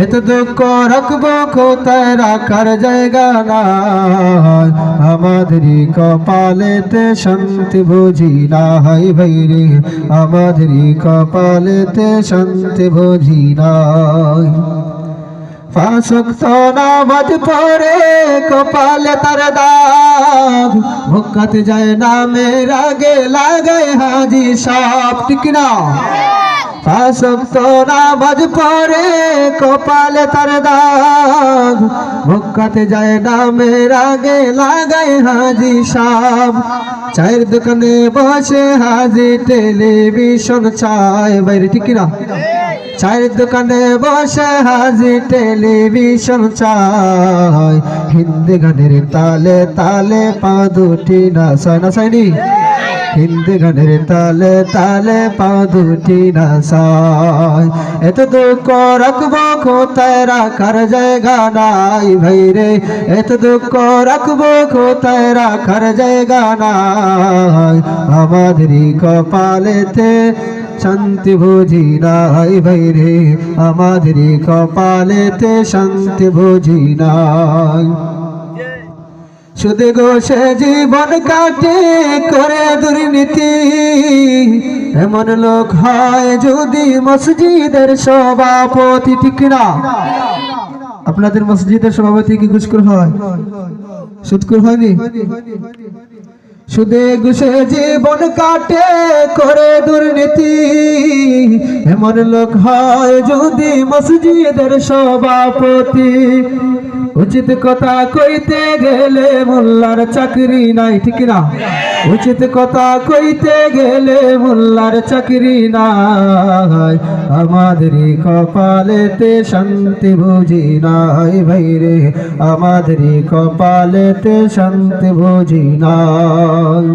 এত দুঃখ রাখব কোথায় রাখার জায়গা নাই? আমাদেরই কপালেতে শান্তি বুঝি না হাই ভাই রে। আমাদেরই কপালেতে শান্তি বুঝি নাই। পড়ে কপালে তার দাগ। ভুকাতে যায় নামের আগে লাগায় হাজি ঠিক না ফাঁসক্ত নামাজ পড়ে কপালে তার দাগ। ভুকাতে যায় নামের আগে লাগায় হাজি সব চায়ের দোকানে বসে হাজি টেলিভিশন চায়। বাইরে ঠিক না চায়ের দোকানে বসে হাজি টেলিভিশন চায়। হিন্দি গানের তালে তালে পা দুটি না সাইনি হিন্দি গানের তালে তালে পা দুটি না সাই এত দুঃখ রাখব, কোথায় রাখার জায়গা নাই ভাই রে। এত দুঃখ রাখব, কোথায় রাখার জায়গা নাই। আমাদেরই কপালেতে শান্তি বুঝি নাই ভাই রে। আমাদেরই কপালেতে শান্তি বুঝি নাই। শুধু গো সে জীবন কাটে করে দুর্নীতি। এমন লোক হয় যদি মসজিদের সভাপতি ঠিক না আপনাদের মসজিদের সভাপতি কি ঘুষখোর হয়? সুদকুর হয়নি? সুদে ঘুষে জীবন কাটে করে দুর্নীতি। এমন লোক হয় যদি মসজিদের সভাপতি উচিত কথা কইতে গেলে মোল্লার চাকরি নাই, ঠিক না উচিত কথা কইতে গেলে মোল্লার চাকরি নাই। আমাদেরই কপালেতে শান্তি বুঝি নাই ভাই রে আমাদেরই কপালেতে শান্তি বুঝি নাই।